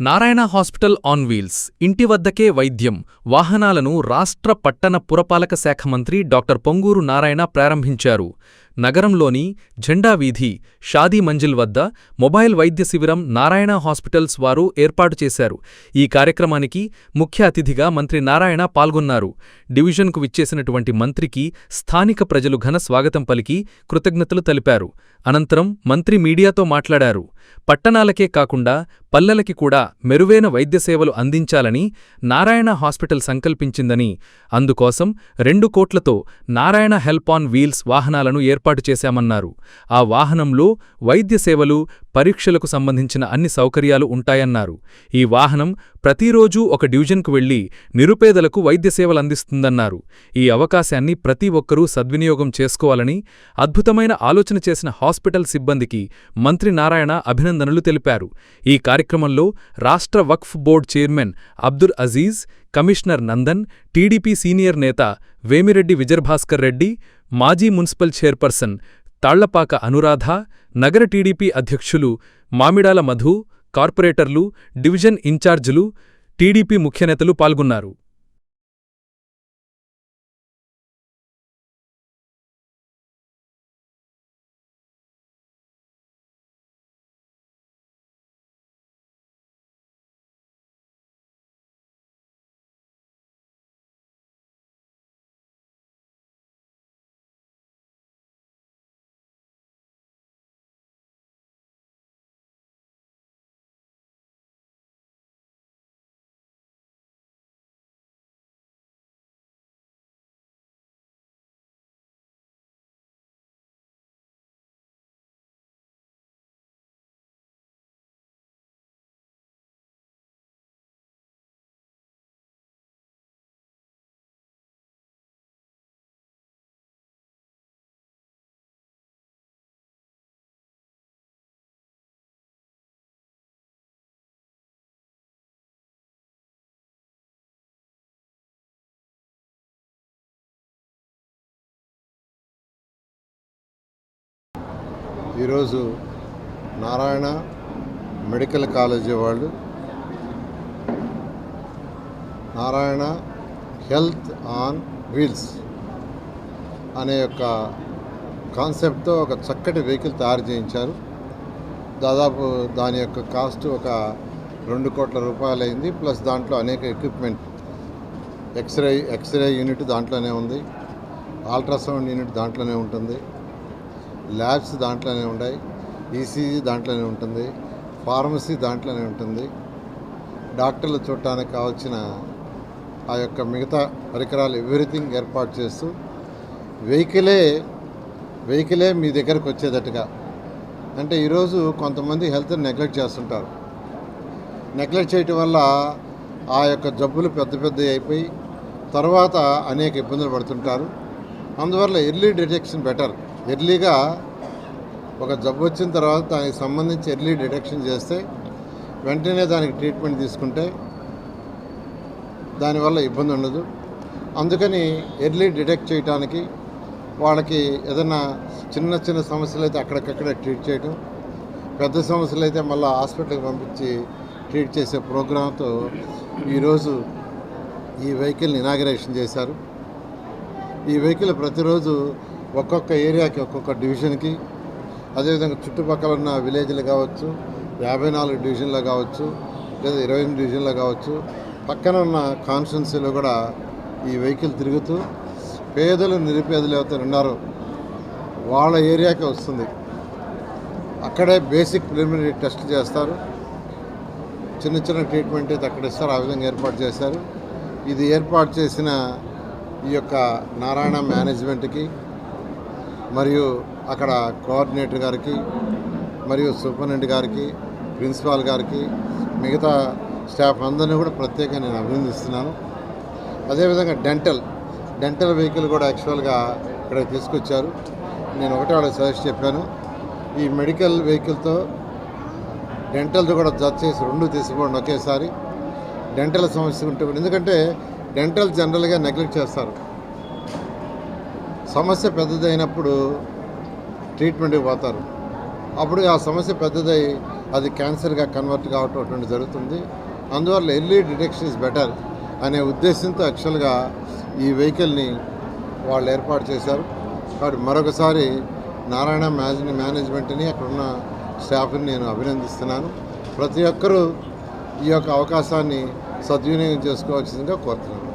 Narayana hospital on wheels ఇంటి వద్దకే వైద్యం వాహనాలను రాష్ట్ర పట్టణ పురపాలక శాఖ మంత్రి డాక్టర్ పొంగూరు నారాయణ ప్రారంభించారు. నగరంలోని జెండా వీధి షాదీ మంజిల్ వద్ద మొబైల్ వైద్య శిబిరం నారాయణ హాస్పిటల్స్ వారు ఏర్పాటు చేశారు. ఈ కార్యక్రమానికి ముఖ్య అతిథిగా మంత్రి నారాయణ పాల్గొన్నారు. డివిజన్కు విచ్చేసినటువంటి మంత్రికి స్థానిక ప్రజలు ఘన స్వాగతం పలికి కృతజ్ఞతలు తెలిపారు. అనంతరం మంత్రి మీడియాతో మాట్లాడారు. పట్టణాలకే కాకుండా పల్లెలకి కూడా మెరువైన వైద్య సేవలు అందించాలని నారాయణ హాస్పిటల్ సంకల్పించిందని అందుకోసం రెండు కోట్లతో నారాయణ హెల్ప్ ఆన్ వీల్స్ వాహనాలను ఏర్పాటు చేశామన్నారు. ఆ వాహనంలో వైద్య సేవలు పరీక్షలకు సంబంధించిన అన్ని సౌకర్యాలు ఉంటాయన్నారు. ఈ వాహనం ప్రతిరోజూ ఒక డివిజన్కు వెళ్ళి నిరుపేదలకు వైద్య సేవలందిస్తుందన్నారు ఈ అవకాశాన్ని ప్రతి ఒక్కరూ సద్వినియోగం చేసుకోవాలని అద్భుతమైన ఆలోచన చేసిన హాస్పిటల్ సిబ్బందికి మంత్రి నారాయణ అభినందనలు తెలిపారు. ఈ కార్యక్రమంలో రాష్ట్ర Waqf board chairman Abdul Aziz commissioner Nandan TDP senior నేత వేమిరెడ్డి విజయభాస్కర్ రెడ్డి మాజీ మున్సిపల్ చైర్పర్సన్ తాళ్ళపాక అనురాధ నగర టీడీపీ అధ్యక్షులు మామిడాల మధు కార్పొరేటర్లు డివిజన్ ఇన్ఛార్జీలు టీడీపీ ముఖ్యనేతలు పాల్గొన్నారు. ఈరోజు నారాయణ మెడికల్ కాలేజీ వాళ్ళు నారాయణ హెల్త్ ఆన్ వీల్స్ అనే యొక్క కాన్సెప్ట్తో ఒక చక్కటి వెహికల్ తయారు చేయించారు. దాదాపు దాని యొక్క కాస్ట్ ఒక రెండు కోట్ల రూపాయలు అయింది ప్లస్ దాంట్లో అనేక ఎక్విప్మెంట్. ఎక్స్రే ఎక్స్రే యూనిట్ దాంట్లోనే ఉంది. అల్ట్రాసౌండ్ యూనిట్ దాంట్లోనే ఉంటుంది. ల్యాబ్స్ దాంట్లోనే ఉన్నాయి ఈసీజీ దాంట్లోనే ఉంటుంది ఫార్మసీ దాంట్లోనే ఉంటుంది. డాక్టర్లు చూడటానికి కావాల్సిన ఆ యొక్క మిగతా పరికరాలు ఎవ్రీథింగ్ ఏర్పాటు చేస్తూ వెహికలే వెహికలే మీ దగ్గరకు వచ్చేటట్టుగా. అంటే ఈరోజు కొంతమంది హెల్త్ని నెగ్లెక్ట్ చేస్తుంటారు. నెగ్లెక్ట్ చేయటం వల్ల ఆ యొక్క జబ్బులు పెద్ద పెద్ద అయిపోయి తర్వాత అనేక ఇబ్బందులు పడుతుంటారు. అందువల్ల ఎర్లీ డిటెక్షన్ బెటర్. ఎర్లీగా ఒక జబ్బు వచ్చిన తర్వాత దానికి సంబంధించి ఎర్లీ డిటెక్షన్ చేస్తే వెంటనే దానికి ట్రీట్మెంట్ తీసుకుంటే దానివల్ల ఇబ్బంది ఉండదు. అందుకని ఎర్లీ డిటెక్ట్ చేయడానికి వాళ్ళకి ఏదైనా చిన్న చిన్న సమస్యలు అయితే అక్కడికక్కడ ట్రీట్ చేయడం పెద్ద సమస్యలు అయితే మళ్ళీ హాస్పిటల్కి పంపించి ట్రీట్ చేసే ప్రోగ్రాంతో ఈరోజు ఈ వెహికల్ని ఇనాగరేషన్ చేశారు. ఈ వెహికల్ ప్రతిరోజు ఒక్కొక్క ఏరియాకి ఒక్కొక్క డివిజన్కి. అదేవిధంగా చుట్టుపక్కల ఉన్న విలేజ్లు కావచ్చు యాభై నాలుగు డివిజన్లు కావచ్చు లేదా ఇరవై ఎనిమిది డివిజన్లు కావచ్చు పక్కన ఉన్న కాన్స్టిట్యున్సీలో కూడా ఈ వెహికల్ తిరుగుతూ పేదలు నిరుపేదలు ఎవరైతే ఉన్నారో వాళ్ళ ఏరియాకి వస్తుంది. అక్కడే బేసిక్ ప్రిలిమినరీ టెస్ట్ చేస్తారు. చిన్న చిన్న ట్రీట్మెంట్ అయితే అక్కడ ఇస్తారు. ఆ విధంగా ఏర్పాటు చేశారు. ఇది ఏర్పాటు చేసిన ఈ యొక్క నారాయణ మేనేజ్మెంట్కి మరియు అక్కడ కోఆర్డినేటర్ గారికి మరియు సూపరింటెండెంట్ గారికి ప్రిన్సిపాల్ గారికి మిగతా స్టాఫ్ అందరినీ కూడా ప్రత్యేకంగా నేను అభినందిస్తున్నాను. అదేవిధంగా డెంటల్ డెంటల్ వెహికల్ కూడా యాక్చువల్గా ఇక్కడ తీసుకొచ్చారు. నేను ఒకటే వాళ్ళకి సజెస్ట్ చెప్పాను. ఈ మెడికల్ వెహికల్తో డెంటల్తో కూడా జత చేసి రెండు తీసుకోండి ఒకేసారి. డెంటల్ సమస్య ఉంటే ఎందుకంటే డెంటల్ జనరల్గా నెగ్లెక్ట్ చేస్తారు. సమస్య పెద్దదైనప్పుడు ట్రీట్మెంట్కి పోతారు. అప్పుడు ఆ సమస్య పెద్దదై అది క్యాన్సర్గా కన్వర్ట్ కావటం అటువంటి జరుగుతుంది. అందువల్ల ఎర్లీ డిటెక్షన్ ఇస్ బెటర్ అనే ఉద్దేశంతో యాక్చువల్గా ఈ వెహికల్ని వాళ్ళు ఏర్పాటు చేశారు. కాబట్టి మరొకసారి నారాయణ మేనేజ్ మేనేజ్మెంట్ని అక్కడున్న స్టాఫ్ని నేను అభినందిస్తున్నాను. ప్రతి ఒక్కరూ ఈ యొక్క అవకాశాన్ని సద్వినియోగం చేసుకోవాల్సిందిగా కోరుతున్నాను.